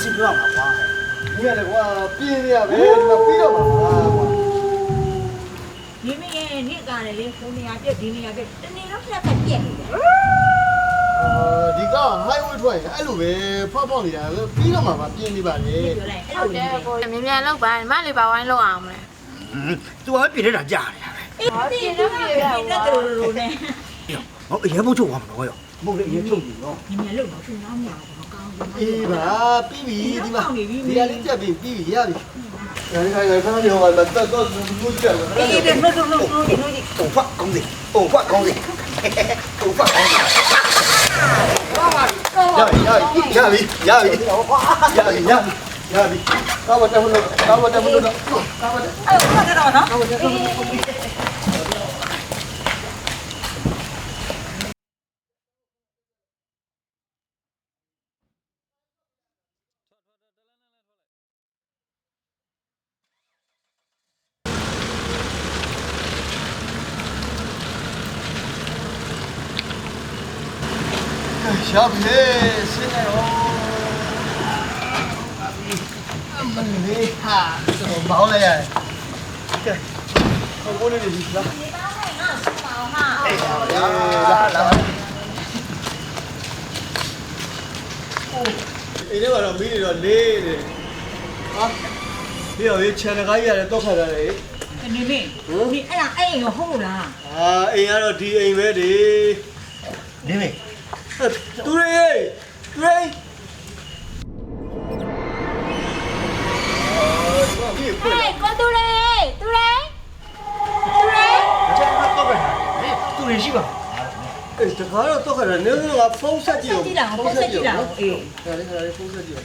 心就让他花呀。你那个比你，比。你，干的嘞，你，你了。的呀，比。老板，妈你把碗弄好没？嗯，都还比得上价呀。哎，这。我也不做我们那个哟，不给你哟。明年是哪样？ အေးပါပြီးပြီဒီမှာဒီကလေးကြက်ပြီးပြီးပြီရပြီဒါလေးခိုင်းခိုင်းခဏပြောပါမတက်တော့ဘူးကြက်လာအေးတယ်မလို့လို့လို့လို့ဒီဟိုဖတ်ကောင်းလေဟိုဖတ်ကောင်းလေဟိုဖတ်ကောင်းလေရပြီရပြီရပြီရပြီရပြီရပြီကာဝတ်တက်မလို့ကာဝတ်တက်မလို့ကာဝတ်တက်အဲ့ဟိုဖတ်တော့နော် ရပြီစင်းနေရောအမလေးဟာတော့မောင်းလိုက်ရတယ်ကဲဟိုကိုလေးဒီလားဒီပါဆိုင်ကစပါဟာအေးလာလာအေးဒီကတော့မီးတွေတော့လေးနေဟာဒီရောရေး channel ကိုင်းရတယ်တော့ခါရတယ်နေမင်းဒီအဲ့ဒါအဲ့ရောဟုတ်လားအာအိမ်ကတော့ဒီအိမ်ပဲဒီနေမေ သူရေသူရေအာဒီကဟဲ့ကိုတူလေးတူလေးတူလေးကျန်တော့ပဲသူရရှိပါအေးတခါတော့တော့ခါတယ်နေကဖုန်းဆက်ကြည့်ကြည့်တာဖုန်းဆက်ကြည့်တာအေးဒါလေးခါလေးဖုန်းဆက်ကြည့်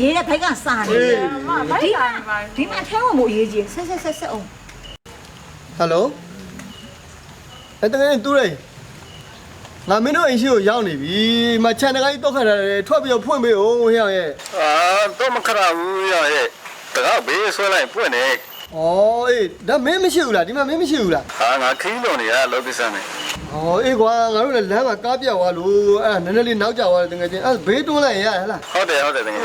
ရေးတဲ့ဖိုက်ကစားနေတယ်မဘိုက်တာနေပါဒီမှာထဲဝင်ဖို့အရေးကြီးဆက်ဆက်ဆက်ဆက်အောင်ဟယ်လိုအဲ့တကယ်တူရေ ငါမင်းတို့အိမ်ရှိကိုရောက်နေပြီမ channel ကိုင်းတော့ခါတယ်ထွက်ပြီးတော့ဖွင့်ပေးအောင်ဟဲ့ရဲ့အာတော့မခရဘူးရရဲ့တကားဘေးဆွဲလိုက်ပွင့်နေဩအေးဒါမင်းမရှိဘူးလားဒီမှာမင်းမရှိဘူးလားဟာငါခင်းတော်နေရလောက်ပစ္စမ်းနေဩအေးကွာငါတို့လည်းလမ်းမှာကားပြတ်သွားလို့အဲ့ဒါနည်းနည်းလေးနောက်ကျသွားတယ်တကယ်ချင်းအဲ့ဘေးတွန်းလိုက်ရဟဲ့လားဟုတ်တယ်ဟုတ်တယ်တကယ်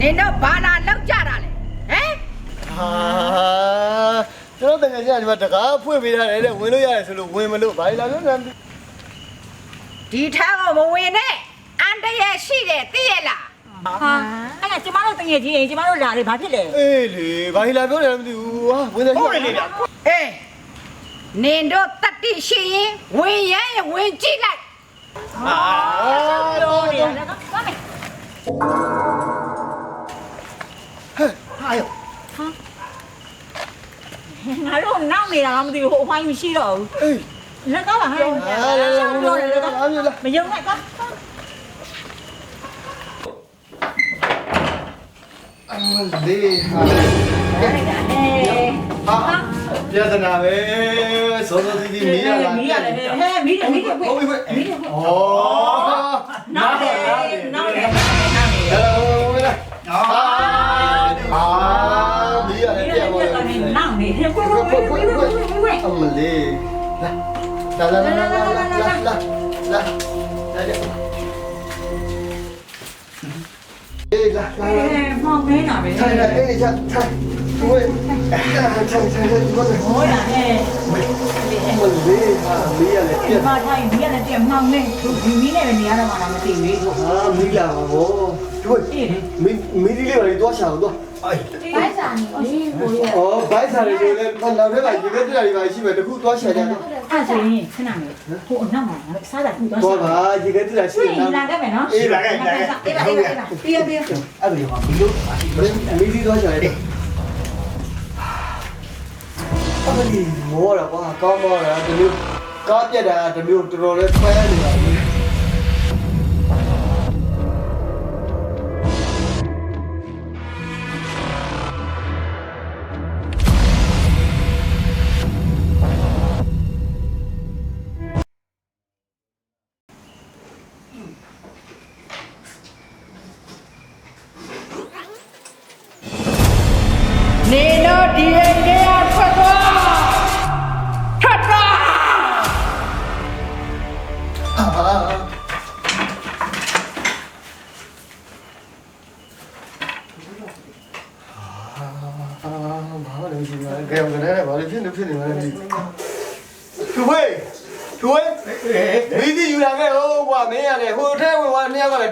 နင်တော့ဘာလာလောက်ကြတာလဲဟမ်ဟာကျွန် တော်တကယ်ချင်းဒီမှာတကားဖွင့်ပေးထားတယ်တဲ့ဝင်လို့ရတယ်ဆိုလို့ဝင်မလို့ဘာလဲလားနော်ဒီထားကမဝင်နဲ့အန်တရရှိတယ်သိရလားဟာအဲ့ဒါကျမတို့တငယ်ချင်းကျမတို့လာလေဘာဖြစ်လဲအေးလေဘာလဲပြောတယ်မသိဘူးဟာဝင်တယ်ဟုတ်တယ်လေအေးနင်တို့တတိရှိရင်ဝင်ရရင်ဝင်ကြည့်လိုက်အာ thấy hôm nóc này làm gì hộ hoanh mình chi đỡ nó có là hay mình dưng lại có. Đi hả? Giờ thế lại ấy số số gì? Đi mía là mía là mía mía mía mía oh nó để nó để đó. နေတယ်ကိုကိုကိုကိုကိုကိုအမလေးလာလာလာလာလာလာလာလာလာအေးလာလာမောင်မင်းနာပဲထိုင်လာအေးချထိုင်ဝေးထိုင်ထိုင်ထိုင်ထိုင်ဘာလဲဟောရဟဲ့အမလေးဟာမီးရတယ်ဒီပြန်မှာထိုင်မီးရတယ်ပြန်မောင်နေသူဒီမီးနဲ့နေရတော့မှမသိဘူးကို ဟာမီးလာပါဘောတို့မီးမီးလေးပါလေတော့ရှာတော့အေးဘိုက်စာနေပြီကိုရဩဘိုက်စာတွေလည်းဖန်တော်ထဲမှာရေခဲပြတာတွေပါရှိမယ်တခုသွားရှာကြတယ်အဲ့ဆိုရင်ခဏနေဟိုအနောက်မှာစားတာခုသွားတော့ပါရေခဲပြတာရှိတွေ့နေလာခဲ့မယ်နော်အေးလာခဲ့အေးပါအေးပါအေးပါပြေးပြေးအဲ့ဒါရောဘီလို့ပါရှိတယ်မီးလေးသွားရှာရတယ်အမလီမောတာကွာကောင်းမောတာဒီလိုကားပြက်တာဒီမျိုးတော်တော်လေးဖဲနေတာ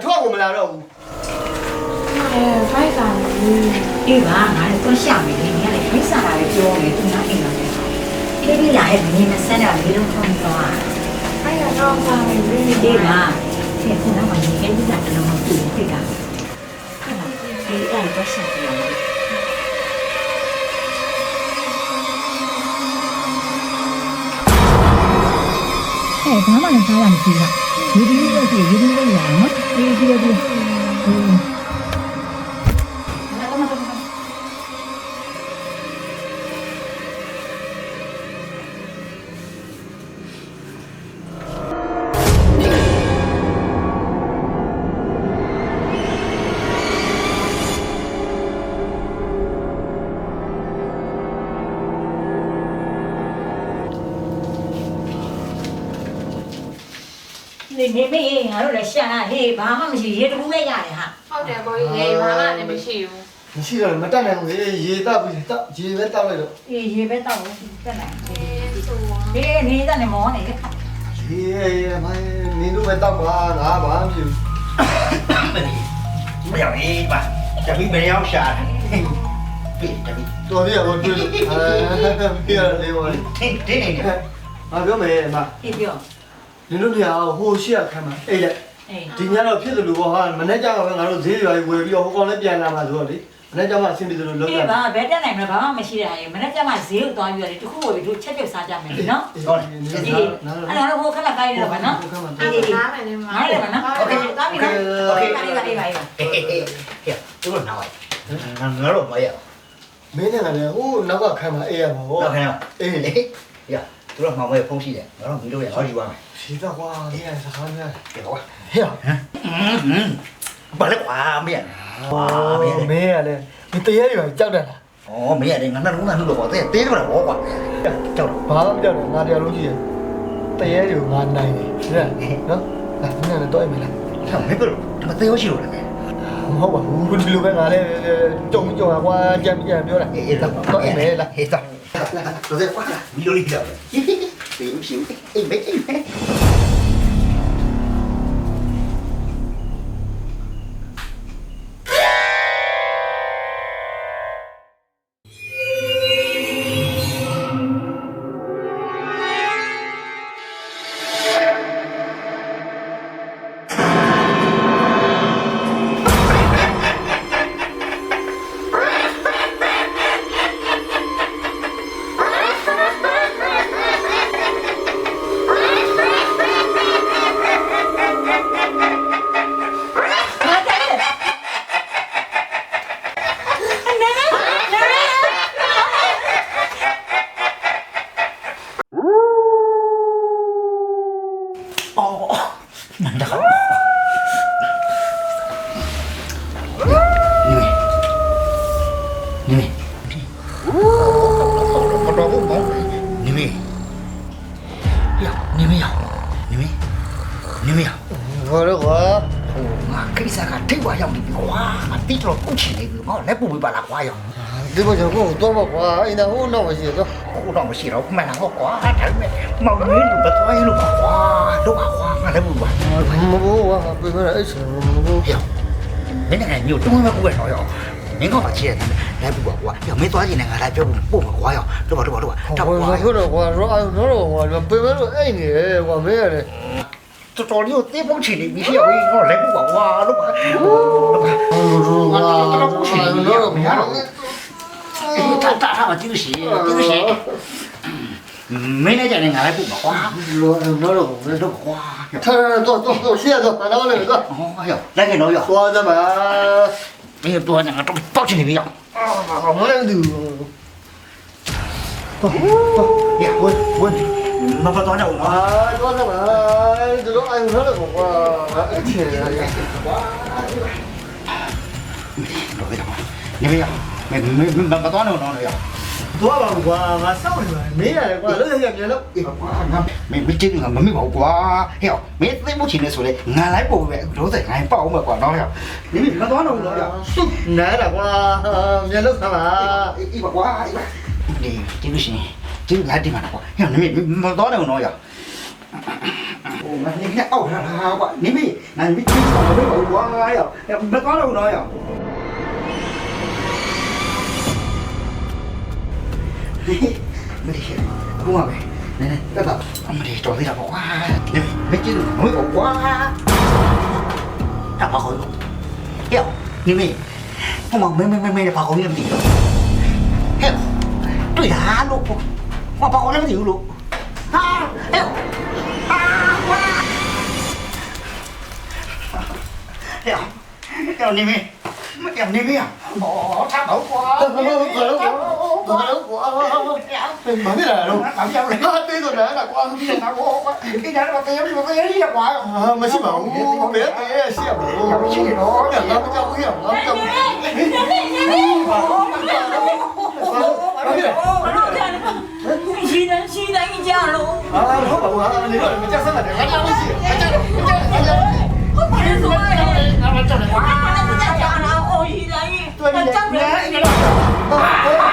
ထွက်ကိုမလာတော့ဘူးအဲဖိုက်စားဘူးအေးပါငါလည်းသွားရှာမယ်လေနေရလေဖိုက်စားတာလည်းပြောမယ်သူနားအိမ်လာတယ်ပြေးပြီးလာရဲ့မင်းမဆန်းတာလေးလုံးခေါင်းသွားဖိုက်ရတော့စားမယ်လေအေးပါဒီခုနကမင်းကလည်းတော့မပြည့်ဖြစ်တာဟုတ်လားဒီအဲ့တော့ရှာပြရမယ်ဲ့ဘာမှလည်းစားရမရှိဘူး 유리인간이 유리인간이 나왔나? 얘기라도 နေမေးငါတို့လည်းရှာတာဟေးဘာမှမရှိရေတကူပဲရတယ်ဟာဟုတ်တယ်ကိုကြီးရေဘာမှလည်းမရှိဘူး။မရှိတော့မတက်နိုင်ဘူးလေရေတောက်ပြီးတောက်ရေပဲတောက်လိုက်တော့အေးရေပဲတောက်လို့တက်နိုင်အေးဆိုဟေးနေတဲ့နေမောနေရေရေမိုင်းနင်းတို့ပဲတောက်ပါငါဘာမှမဖြစ်ဘူးမရောက်ရေးပါတပီးမရောက်ရှာတယ်ပြီတပီး။တော်ရရတော့တွေ့လို့အဲပြရလေပါလေတင်းတင်းနေတယ်။ငါပြောမယ်အမအေးပြော နင်တို့တရားဟိုရှေ့ခံမှာအေးလက် အေး ဒီညတော့ဖြစ်တယ်လို့ပေါ့ဟာမနေ့ကျတော့ငါတို့ဈေးရွာကြီးဝယ်ပြီးတော့ဟိုကောင်လည်းပြန်လာမှာဆိုတော့လေမနေ့ကျမှအဆင်ပြေတယ်လို့လုပ် အေး ကြ ပါဘယ်တက်နိုင်မလဲဘာမှမရှိတာရေမနေ့ကမှဈေးကိုသွားပြီးတော့တခုဝယ်ပြီးတို့ချက်ပြုတ်စားကြမယ်နော် ဟုတ်တယ် အေးအဲ့တော့ဟိုခဏကိုင်းနေတော့ဗောနော် ဟုတ်ကဲ့ပါ အဲ့ဒါနားမယ်နေမှာ ငါလည်းဗောနော်โอเคသွားပြီနော်โอเคပါပြီပါပြီပါပြီ ဟေးဟေးဟေးသူတို့နောက်လိုက်ငါငါတို့မရောက် မင်းနဲ့ကလည်းဟိုနောက်ကခံမှာအေးရပါဘော နောက်ခင်ဗျာ အေး ဟေးရ သူတို့မှမွေးဖုန်းရှိတယ်ငါတို့မီးတို့ရဟောယူပါမယ်ဖြေတော့ကွာလေးရစကားများကဲကွာဟဲ့ဘာလဲကွာမင်းဟောမင်းကလည်းဒီတရေတွေကြောက်တယ်လားဩမင်းရတယ်ငါနှလုံးသားနှလို့ပေါ့တဲ့တေးတော့ဘောကွာကြောက်ဘာမှမကြောက်ဘူးငါတရားလုံးရှိတယ်တရေတွေကိုငါနိုင်တယ်ဟုတ်နော်လာမင်းနဲ့တော့အိမ်မလားတော့မင်းတို့မသေးရှိလို့လေမဟုတ်ပါဘူးဒီလိုပဲငါလည်းကြုံကြုံကွာကြမ်းကြမ်းပြောတာအေးအေးတော့တော့အိမ်မဲလားဟေးတော့ တော့တဲ့ကွာမီးတို့လေးပြော 呀，你们呀，你们，你们呀，我这个，我给你三个这玩意儿的，哇，比着不起来的，我来不会把它花呀。这不就我多么花，人家我那么些个，我那么些了，买那个花，他们毛女都不多，一路把花，都把花，我来不会。我我我，不会来，哎，我我。呀，没那个牛，中国那个味道呀。 မင်းကောင်ပါချစ်ရတယ်လိုက်ဘူးပါကွာညမင်းသွားချင်တယ်ငါလိုက်ပြောဖို့ပို့မှာကွာရောက်တို့ပါတို့ပါတို့ပါတောက်ကွာဟုတ်တော့ကွာရောအဲ့တော့တော့ကွာပြင်မဲ့လို့အဲ့နေတယ်ကွာမင်းရတယ်တော်တော်လေးကိုတေးပုံးချင်နေပြီဖြစ်ဝင်တော့လိုက်ဘူးပါကွာလို့ပါဟုတ်တော့ကွာတော်တော်ကိုရှင်တော့မရတော့ဘူးတာတာတာမကြည့်ရှိကြည့်ရှိမင်းနဲ့ကြတယ်ငါလည်းပို့ပါကွာလောလောလောလောကွာထားတော့တော့ရှေ့တော့ဘာလို့လဲကွာဟောရောက်လိုက်ခင်တော့ရောက်သွားသမား မင်းတို့ကငါတော့ပေါက်ချင်နေပြီရောက်အာမလည်းသူတော့တော့ရဝင်ဝင်မဖတ်တော့အောင်အာတော့စပါဒီလိုအိမ်ထဲကိုကွာအဲ့ချင်ရရကွာတော့ရပါနေမရမမမတော့အောင်တော့ရ သွားပါဘူးကွာငါစောင့်နေပါတယ်မင်းရတယ်ကွာလို့ရရပြန်လို့အေးကွာငါမင်းမကြည့်ဘူးငါမမိပါဘူးကွာဟဲ့မင်းသိမှုချင်လဲဆိုလဲငါလိုက်ပုံပဲလို့ဆိုင်ငါပေါ့အောင်ပဲကွာတော့ဟဲ့မင်းမသွားတော့ဘူးတော့ဟဲ့နဲတာကွာမြန်လို့ဆမ်းပါအေးပါကွာအေးပါဒီကြည့်လို့ရှိရင်ကြည့်လိုက်ဒီမှာကွာဟဲ့မင်းမသွားတော့တော့ရโอ้มันนี่แค่เอาฮ่าๆกว่านี่พี่นั่นพี่ที่สองไม่บอกว่าอ่ะมันก็ลงน้อยอ่ะ ไม่ได้เขียนพุ่งมาไปไหนๆก็แบบไม่ได้จอดที่เราบอกว่าเดี๋ยไม่จริงไม่บอกว่ากลับมาขอลูกเดี๋ยนี่ไม่พวกมันไม่ไม่ไม่ไม่ได้พาเขาเรื่องดีหรอกเฮ้ยตุ้ยหาลูกมาพาเขาเรื่องดีลูกฮ่าเฮ้ยฮ่าว้าเดี๋ยเดี๋ยวนี่ไม่เดี๋ยนี่ไม่อ๋อท้าเขาว่าเออเออเออ ကွာလို့ကွာဘာဖြစ်လာလဲတော့ဘာဖြစ်လဲငါတေးဆိုတာကကွာငါကွာဒီကြားတော့တေးရမပေးရကွာမရှိပါဘူးဘယ်တေးရရှိရမလဲမရှိတော့ငါမကြောက်ဘူးရငါမကြောက်ဘူးရှိနေရှိနေကြလို့အာဟုတ်ပါဘူးဟာလေတော့မကြက်စမ်းတယ်ငါကြောက်လို့ရှိတယ်ငါကြောက်ငါကြောက်ငါကြောက်ဟုတ်ပါရဲ့ဆိုရဲငါမကြောက်ဘူးဟာငါကြောက်တာအော်ရှိနေတယ်တွေ့နေတယ်